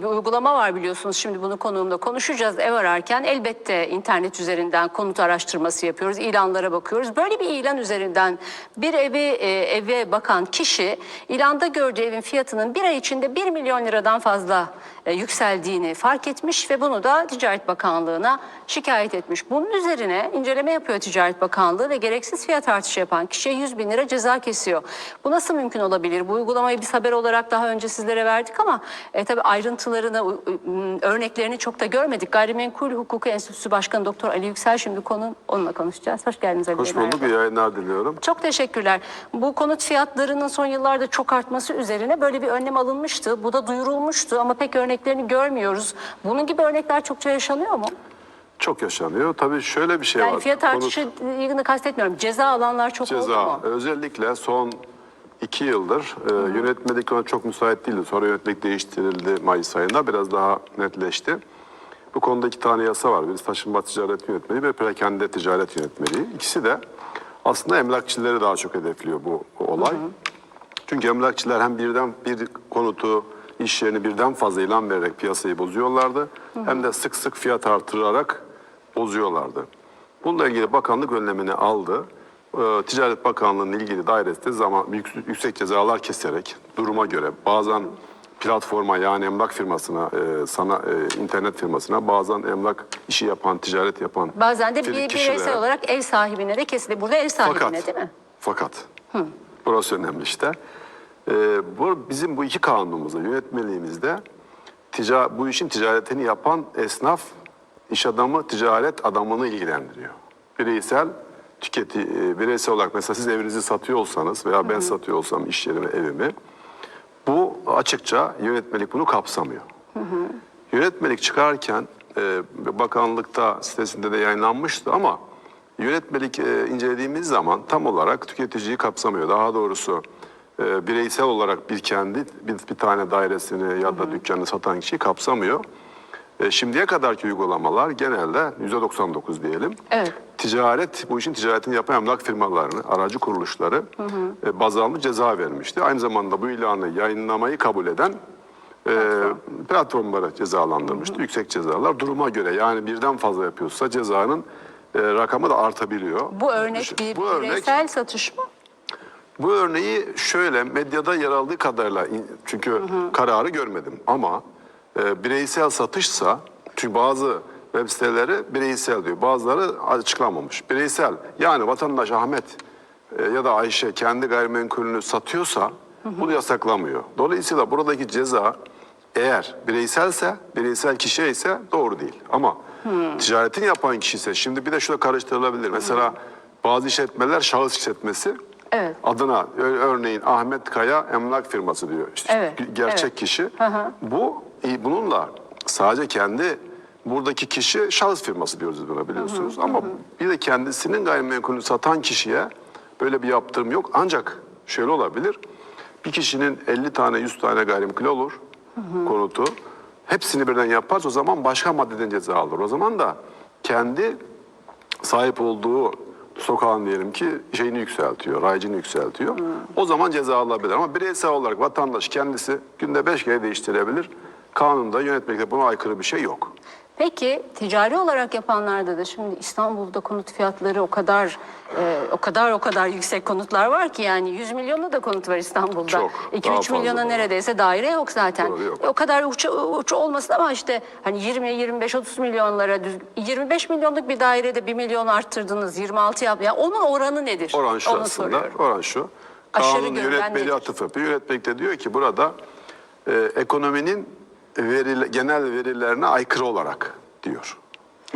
bir uygulama var biliyorsunuz. Şimdi bunu konuğumda konuşacağız. Ev ararken elbette internet üzerinden konut araştırması yapıyoruz. ilanlara bakıyoruz. Böyle bir ilan üzerinden bir evi e, eve bakan kişi ilanda gördüğü evin fiyatının bir ay içinde 1 milyon liradan fazla e, yükseldiğini fark etmiş ve bunu da Ticaret Bakanlığı'na şikayet etmiş. Bunun üzerine inceleme yapıyor Ticaret Bakanlığı ve gereksiz fiyat artışı yapan kişiye 100 bin lira ceza kesiyor. Bu nasıl mümkün olabilir? Bu uygulamayı biz haber olarak daha önce sizlere verdik ama e, tabii ayrıntılarını, u- örneklerini çok da görmedik. Gayrimenkul Hukuku Enstitüsü Başkanı Doktor Ali Yüksel şimdi konu onunla konuşacağız. Hoş geldiniz Ali Hoş Bey, bulduk. merhaba. İyi yayınlar diliyorum. Çok teşekkürler. Bu konut fiyatlarının son yıllarda çok artması üzerine böyle bir önlem alınmıştı. Bu da duyurulmuştu ama pek örneklerini görmüyoruz. Bunun gibi örnekler çokça yaşanıyor mu? Çok yaşanıyor. Tabii şöyle bir şey Yani var. fiyat Konut- artışını kastetmiyorum. Ceza alanlar çok oldu ceza. mu? Özellikle son iki yıldır e, yönetmelik ona çok müsait değildi. Sonra yönetmelik değiştirildi Mayıs ayında. Biraz daha netleşti. Bu konuda iki tane yasa var. Birisi taşınma ticaret yönetmeliği ve perakende ticaret yönetmeliği. İkisi de aslında emlakçıları daha çok hedefliyor bu, bu olay. Çünkü emlakçılar hem birden bir konutu, iş yerini birden fazla ilan vererek piyasayı bozuyorlardı. Hem de sık sık fiyat artırarak bozuyorlardı. Bununla ilgili bakanlık önlemini aldı. Ee, Ticaret Bakanlığı'nın ilgili dairesi zaman yüksek, cezalar keserek duruma göre bazen platforma yani emlak firmasına, e, sana e, internet firmasına, bazen emlak işi yapan, ticaret yapan Bazen de bir kişilere- bireysel olarak ev sahibine de kesildi. Burada ev sahibine fakat, değil mi? Fakat. Burası önemli işte. Ee, bu bizim bu iki kanunumuzda, yönetmeliğimizde tica, bu işin ticaretini yapan esnaf, iş adamı, ticaret adamını ilgilendiriyor. Bireysel tüketi, e, bireysel olarak mesela siz evinizi satıyor olsanız veya ben satıyor olsam iş yerimi, evimi bu açıkça yönetmelik bunu kapsamıyor. Yönetmelik çıkarken e, bakanlıkta sitesinde de yayınlanmıştı ama yönetmelik e, incelediğimiz zaman tam olarak tüketiciyi kapsamıyor. Daha doğrusu e, bireysel olarak bir kendi bir, bir tane dairesini ya da dükkanını satan kişiyi kapsamıyor. E, şimdiye kadarki uygulamalar genelde %99 diyelim. Evet. Ticaret, bu işin ticaretini yapan emlak firmalarını, aracı kuruluşları e, baz almış ceza vermişti. Aynı zamanda bu ilanı yayınlamayı kabul eden e, platformlara cezalandırmıştı. Yüksek cezalar duruma göre yani birden fazla yapıyorsa cezanın e, rakamı da artabiliyor. Bu örnek bir bu örnek, bireysel satış mı? bu örneği şöyle medyada yer aldığı kadarıyla çünkü kararı görmedim ama e, bireysel satışsa çünkü bazı web siteleri bireysel diyor bazıları açıklamamış. Bireysel yani vatandaş Ahmet e, ya da Ayşe kendi gayrimenkulünü satıyorsa bunu yasaklamıyor. Dolayısıyla buradaki ceza eğer bireyselse, bireysel kişi ise doğru değil. Ama ticaretini yapan kişi ise şimdi bir de şurada karıştırılabilir. Mesela bazı işletmeler şahıs işletmesi Evet. adına örneğin Ahmet Kaya emlak firması diyor. İşte Evet, gerçek evet. kişi. Hı hı. Bu bununla sadece kendi buradaki kişi şahıs firması diyoruz buna biliyorsunuz. Ama bir de kendisinin gayrimenkulünü satan kişiye böyle bir yaptırım yok. Ancak şöyle olabilir. Bir kişinin 50 tane 100 tane gayrimenkul olur konutu. Hepsini birden yaparsa o zaman başka maddeden ceza alır. O zaman da kendi sahip olduğu sokağın diyelim ki şeyini yükseltiyor, raycını yükseltiyor. O zaman ceza alabilir ama bireysel olarak vatandaş kendisi günde beş kere değiştirebilir. Kanunda yönetmekte buna aykırı bir şey yok. Peki ticari olarak yapanlarda da şimdi İstanbul'da konut fiyatları o kadar e, o kadar o kadar yüksek konutlar var ki yani 100 milyonlu da konut var İstanbul'da. Çok, 2-3 daha fazla milyona da var. neredeyse daire yok zaten. Doğru, yok. E, O kadar uç, uç olmasın ama işte hani 20 25 30 milyonlara düz, 25 milyonluk bir dairede 1 milyon arttırdınız 26 yap. Yani onun oranı nedir? Oran şu Onu aslında, soruyorum. oran şu. Kanun nedir? atıf yapıyor. Yönetmelik de diyor ki burada e, ekonominin verili, genel verilerine aykırı olarak diyor.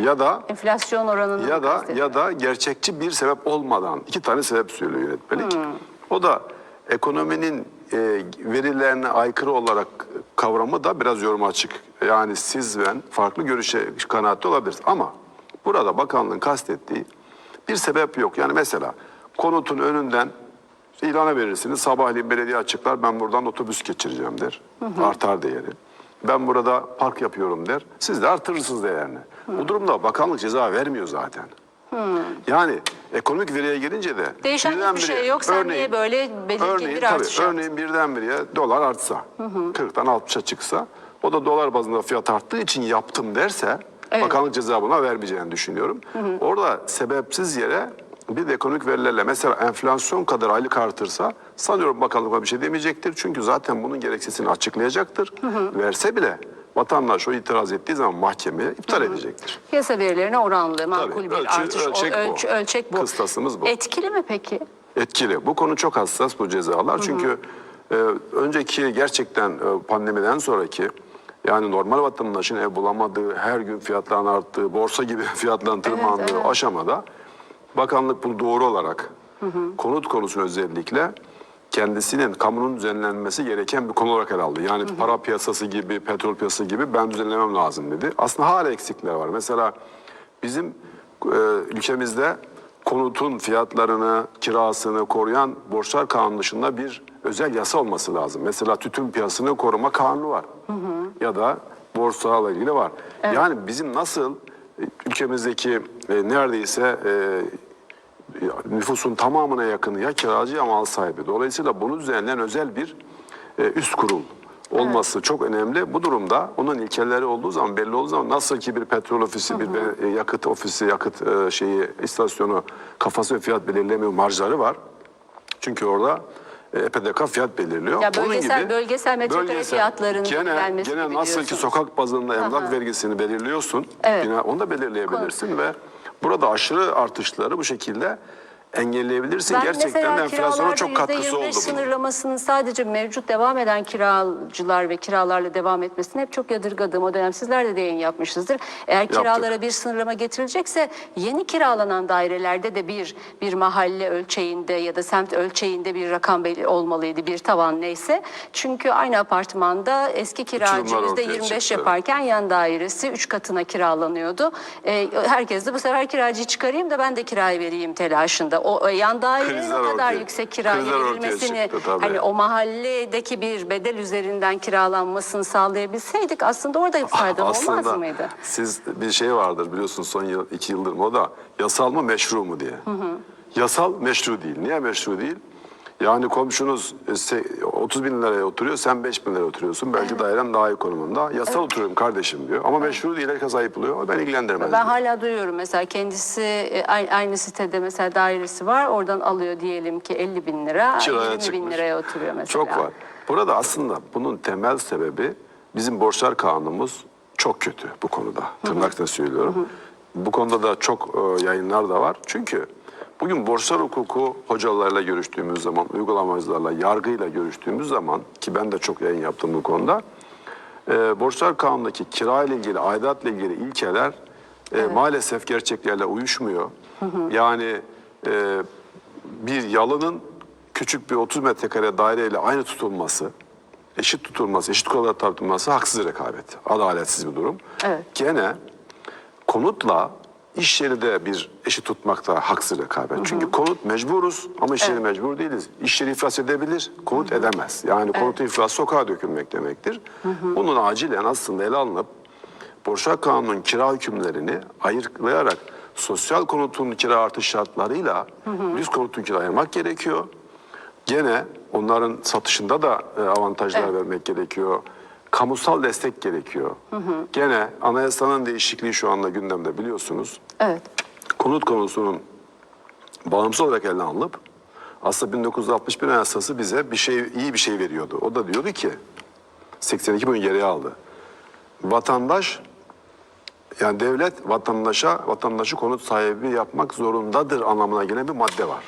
Ya da Enflasyon oranını ya da ya da gerçekçi bir sebep olmadan iki tane sebep söylüyor yönetmelik. Hmm. O da ekonominin e, verilerine aykırı olarak kavramı da biraz yorum açık. Yani siz ben farklı görüşe kanaatli olabiliriz ama burada bakanlığın kastettiği bir sebep yok. Yani mesela konutun önünden ilana verirsiniz. Sabahleyin belediye açıklar ben buradan otobüs geçireceğim der. Artar değeri. Ben burada park yapıyorum der. Siz de artırırsınız değerini. Bu durumda bakanlık ceza vermiyor zaten. Yani ekonomik veriye gelince de Değişen hiçbir şey yok. Sen niye böyle belirgin örneğin, bir tabii, artış yaptın? Örneğin birdenbire dolar artsa, 40'tan 60'a çıksa O da dolar bazında fiyat arttığı için yaptım derse Evet. bakanlık ceza buna vermeyeceğini düşünüyorum. Orada sebepsiz yere bir de ekonomik verilerle mesela enflasyon kadar aylık artırsa sanıyorum bakanlık bir şey demeyecektir. Çünkü zaten bunun gerekçesini açıklayacaktır. Verse bile vatandaş o itiraz ettiği zaman mahkemeye iptal edecektir. Piyasa verilerine oranlı, makul bir ölçü- artış. o- ölçek bu. ölç- ölçek bu. Kıstasımız bu. Etkili mi peki? Etkili. Bu konu çok hassas bu cezalar. Çünkü e, önceki gerçekten e, pandemiden sonraki yani normal vatandaşın ev bulamadığı, her gün fiyatların arttığı, borsa gibi fiyatların tırmandığı evet. aşamada bakanlık bunu doğru olarak konut konusunu özellikle kendisinin kamunun düzenlenmesi gereken bir konu olarak ele aldı. Yani para piyasası gibi, petrol piyasası gibi ben düzenlemem lazım dedi. Aslında hala eksikler var. Mesela bizim e, ülkemizde konutun fiyatlarını, kirasını koruyan borçlar kanunu dışında bir özel yasa olması lazım. Mesela tütün piyasasını koruma kanunu var. Ya da borsalarla ilgili var. Yani bizim nasıl e, ülkemizdeki e, neredeyse e, nüfusun tamamına yakını ya kiracı ya mal sahibi. Dolayısıyla bunu düzenleyen özel bir e, üst kurul olması çok önemli. Bu durumda onun ilkeleri olduğu zaman belli olduğu zaman nasıl ki bir petrol ofisi, bir be- e, yakıt ofisi, yakıt e, şeyi istasyonu kafası ve fiyat belirlemiyor marjları var. Çünkü orada EPDK fiyat belirliyor. Ya Onun bölgesel- gibi bölgesel metrekare fiyatlarının gene, belirlenmesi gene nasıl ki sokak bazında emlak Aha. vergisini belirliyorsun. Evet. Yine onu da belirleyebilirsin ve burada aşırı artışları bu şekilde engelleyebilirsin. Ben Gerçekten enflasyona çok katkısı %25 oldu sınırlamasının sadece mevcut devam eden kiracılar ve kiralarla devam etmesini hep çok yadırgadığım o dönem sizler de, de yayın yapmışsınızdır. Eğer kiralara bir sınırlama getirilecekse yeni kiralanan dairelerde de bir bir mahalle ölçeğinde ya da semt ölçeğinde bir rakam belli olmalıydı bir tavan neyse. Çünkü aynı apartmanda eski kiracı Uçurumlar ortaya %25 çıktı. yaparken yan dairesi 3 katına kiralanıyordu. Ee, herkes de bu sefer kiracıyı çıkarayım da ben de kirayı vereyim telaşında. O e, yan dairenin Krizler o kadar ortaya- yüksek kiraya krizler ortaya verilmesini çıktı, tabii. hani o mahalledeki bir bedel üzerinden kiralanmasını sağlayabilseydik aslında orada faydalı olmaz Aslında mıydı? siz bir şey vardır biliyorsun son yıl, iki yıldır mı o da yasal mı meşru mu diye. Yasal meşru değil. Niye meşru değil? Yani komşunuz e, se- 30 bin liraya oturuyor, sen 5 bin liraya oturuyorsun. Belki dairen daha iyi konumunda. Yasal oturuyorum kardeşim diyor. Ama meşru değil, herkes ayıplıyor. Ben ilgilendirmez. Ben diyor. hala duyuyorum mesela kendisi e, ay- aynı sitede mesela dairesi var oradan alıyor diyelim ki 50 bin lira Kiraya 20 bin çıkmış. liraya oturuyor mesela. Çok var. Burada aslında bunun temel sebebi bizim borçlar kanunumuz çok kötü bu konuda. Tırnakla söylüyorum. Bu konuda da çok e, yayınlar da var. Çünkü bugün borçlar hukuku hocalarla görüştüğümüz zaman, uygulamacılarla, yargıyla görüştüğümüz zaman ki ben de çok yayın yaptım bu konuda. E, borçlar kanunundaki kira ile ilgili, aidatla ilgili ilkeler e, maalesef gerçeklerle uyuşmuyor. Yani e, bir yalının küçük bir 30 metrekare daireyle aynı tutulması, eşit tutulması, eşit kurallara tabi tutulması haksız rekabet, adaletsiz bir durum. Evet. Gene konutla iş yeri de bir eşit tutmakta haksız rekabet. Çünkü konut mecburuz ama iş yeri mecbur değiliz. İş yeri iflas edebilir, konut edemez. Yani konut iflas sokağa dökülmek demektir. Bunun acilen aslında ele alınıp Borçlar Kanunu'nun kira hükümlerini ayırlayarak sosyal konutun kira artış şartlarıyla düz konutun kira ayırmak gerekiyor. Gene onların satışında da e, avantajlar vermek gerekiyor. Kamusal destek gerekiyor. Gene anayasanın değişikliği şu anda gündemde biliyorsunuz. Evet. Konut konusunun bağımsız olarak ele alınıp aslında 1961 Anayasası bize bir şey iyi bir şey veriyordu. O da diyordu ki 82 bunu geriye aldı. Vatandaş yani devlet vatandaşa vatandaşı konut sahibi yapmak zorundadır anlamına gelen bir madde var.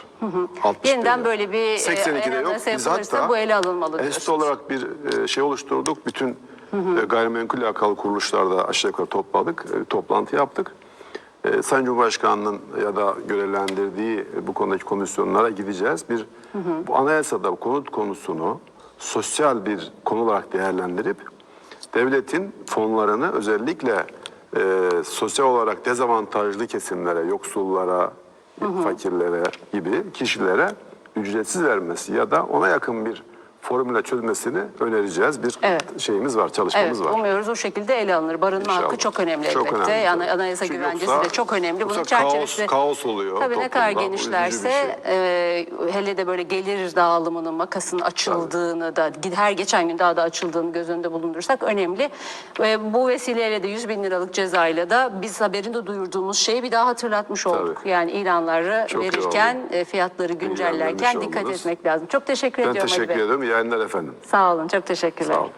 61'de. Yeniden böyle bir, e, 82'de yok. Biz hatta bu ele alınmalı enstitü olarak bir e, şey oluşturduk. Bütün e, gayrimenkul alakalı kuruluşlarda aşağı yukarı topladık. e, Toplantı yaptık. Sayın Cumhurbaşkanı'nın ya da görevlendirdiği bu konudaki komisyonlara gideceğiz. Bir bu anayasada konut konusunu sosyal bir konu olarak değerlendirip devletin fonlarını özellikle e, sosyal olarak dezavantajlı kesimlere, yoksullara, fakirlere gibi kişilere ücretsiz vermesi ya da ona yakın bir formüle çözmesini önereceğiz. Bir Evet. şeyimiz var, Evet, çalışmamız var. umuyoruz o şekilde ele alınır. Barınma hakkı İnşallah. çok önemli Çok elbette. önemli. Yani anayasa Çünkü güvencesi yoksa- de çok önemli. Bunun yoksa kaos- çerçevesi kaos oluyor Tabii ne kadar genişlerse şey. e, hele de böyle gelir dağılımının makasının açıldığını da her geçen gün daha da açıldığını göz önünde bulundursak önemli. Ve bu vesileyle de 100 bin liralık cezayla da biz haberinde duyurduğumuz şeyi bir daha hatırlatmış olduk. Tabii. Yani ilanları Çok verirken e, fiyatları güncellerken dikkat etmek lazım. Çok teşekkür Ben ediyorum Ali teşekkür Bey. Yayınlar efendim. Sağ olun. Çok teşekkürler. Sağ olun.